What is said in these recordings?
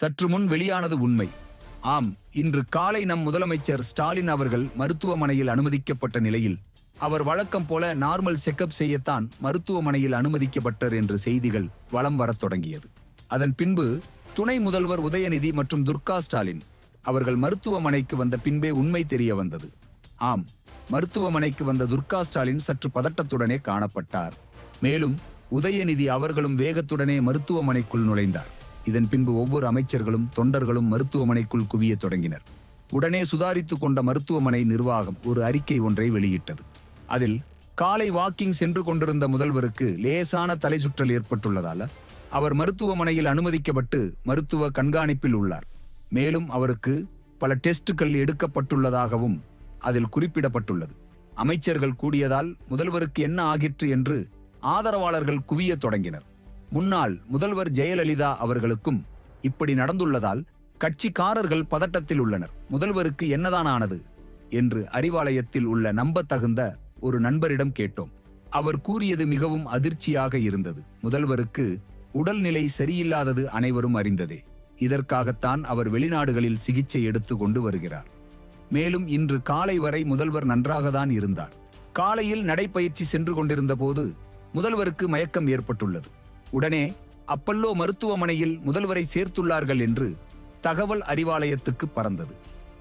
சற்று முன் வெளியானது உண்மை. ஆம் இன்று காலை நம் முதலமைச்சர் ஸ்டாலின் அவர்கள் மருத்துவமனையில் அனுமதிக்கப்பட்ட நிலையில் அவர் வழக்கம் போல நார்மல் செக்கப் செய்யத்தான் மருத்துவமனையில் அனுமதிக்கப்பட்டார் என்ற செய்திகள் வலம் வரத் தொடங்கியது. அதன் பின்பு துணை முதல்வர் உதயநிதி மற்றும் துர்கா ஸ்டாலின் அவர்கள் மருத்துவமனைக்கு வந்த பின்பே உண்மை தெரிய வந்தது. ஆம் மருத்துவமனைக்கு வந்த துர்கா ஸ்டாலின் சற்று பதட்டத்துடனே காணப்பட்டார். மேலும் உதயநிதி அவர்களும் வேகத்துடனே மருத்துவமனைக்குள் நுழைந்தார். இதன் பின்பு ஒவ்வொரு அமைச்சர்களும் தொண்டர்களும் மருத்துவமனைக்குள் குவியத் தொடங்கினர். உடனே சுதாரித்துக் கொண்ட மருத்துவமனை நிர்வாகம் ஒரு அறிக்கை ஒன்றை வெளியிட்டது. அதில் காலை வாக்கிங் சென்று கொண்டிருந்த முதல்வருக்கு லேசான தலை சுற்றல் ஏற்பட்டுள்ளதால அவர் மருத்துவமனையில் அனுமதிக்கப்பட்டு மருத்துவ கண்காணிப்பில் உள்ளார். மேலும் அவருக்கு பல டெஸ்டுகள் எடுக்கப்பட்டுள்ளதாகவும் அதில் குறிப்பிடப்பட்டுள்ளது. அமைச்சர்கள் கூடியதால் முதல்வருக்கு என்ன ஆகிற்று என்று ஆதரவாளர்கள் குவியத் தொடங்கினர். முன்னாள் முதல்வர் ஜெயலலிதா அவர்களுக்கும் இப்படி நடந்துள்ளதால் கட்சிக்காரர்கள் பதட்டத்தில் உள்ளனர். முதல்வருக்கு என்னதான் ஆனது என்று அறிவாலயத்தில் உள்ள நம்பத்தகுந்த ஒரு நண்பரிடம் கேட்டோம். அவர் கூறியது மிகவும் அதிர்ச்சியாக இருந்தது. முதல்வருக்கு உடல்நிலை சரியில்லாதது அனைவரும் அறிந்ததே. இதற்காகத்தான் அவர் வெளிநாடுகளில் சிகிச்சை எடுத்து கொண்டு வருகிறார். மேலும் இன்று காலை வரை முதல்வர் நன்றாகத்தான் இருந்தார். காலையில் நடைப்பயிற்சி சென்று கொண்டிருந்த போது முதல்வருக்கு மயக்கம் ஏற்பட்டுள்ளது. உடனே அப்பல்லோ மருத்துவமனையில் முதல்வரை சேர்த்துள்ளார்கள் என்று தகவல் அறிவாலயத்துக்கு பறந்தது.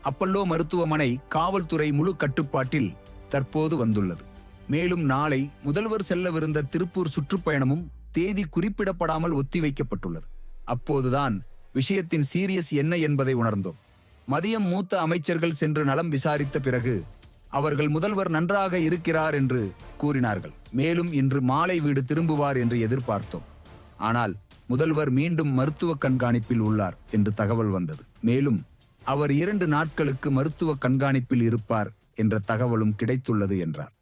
அப்பல்லோ மருத்துவமனை காவல்துறை முழு கட்டுப்பாட்டில் தற்போது வந்துள்ளது. மேலும் நாளை முதல்வர் செல்லவிருந்த திருப்பூர் சுற்றுப்பயணமும் தேதி குறிப்பிடப்படாமல் ஒத்திவைக்கப்பட்டுள்ளது. அப்போதுதான் விஷயத்தின் சீரியஸ் என்ன என்பதை உணர்ந்தோம். மதியம் மூத்த அமைச்சர்கள் சென்று நலம் விசாரித்த பிறகு அவர்கள் முதல்வர் நன்றாக இருக்கிறார் என்று கூறினார்கள். மேலும் இன்று மாலை வீடு திரும்புவார் என்று எதிர்பார்த்தோம். ஆனால் முதல்வர் மீண்டும் மருத்துவ கண்காணிப்பில் உள்ளார் என்று தகவல் வந்தது. மேலும் அவர் இரண்டு நாட்களுக்கு மருத்துவ கண்காணிப்பில் இருப்பார் என்ற தகவலும் கிடைத்துள்ளது என்றார்.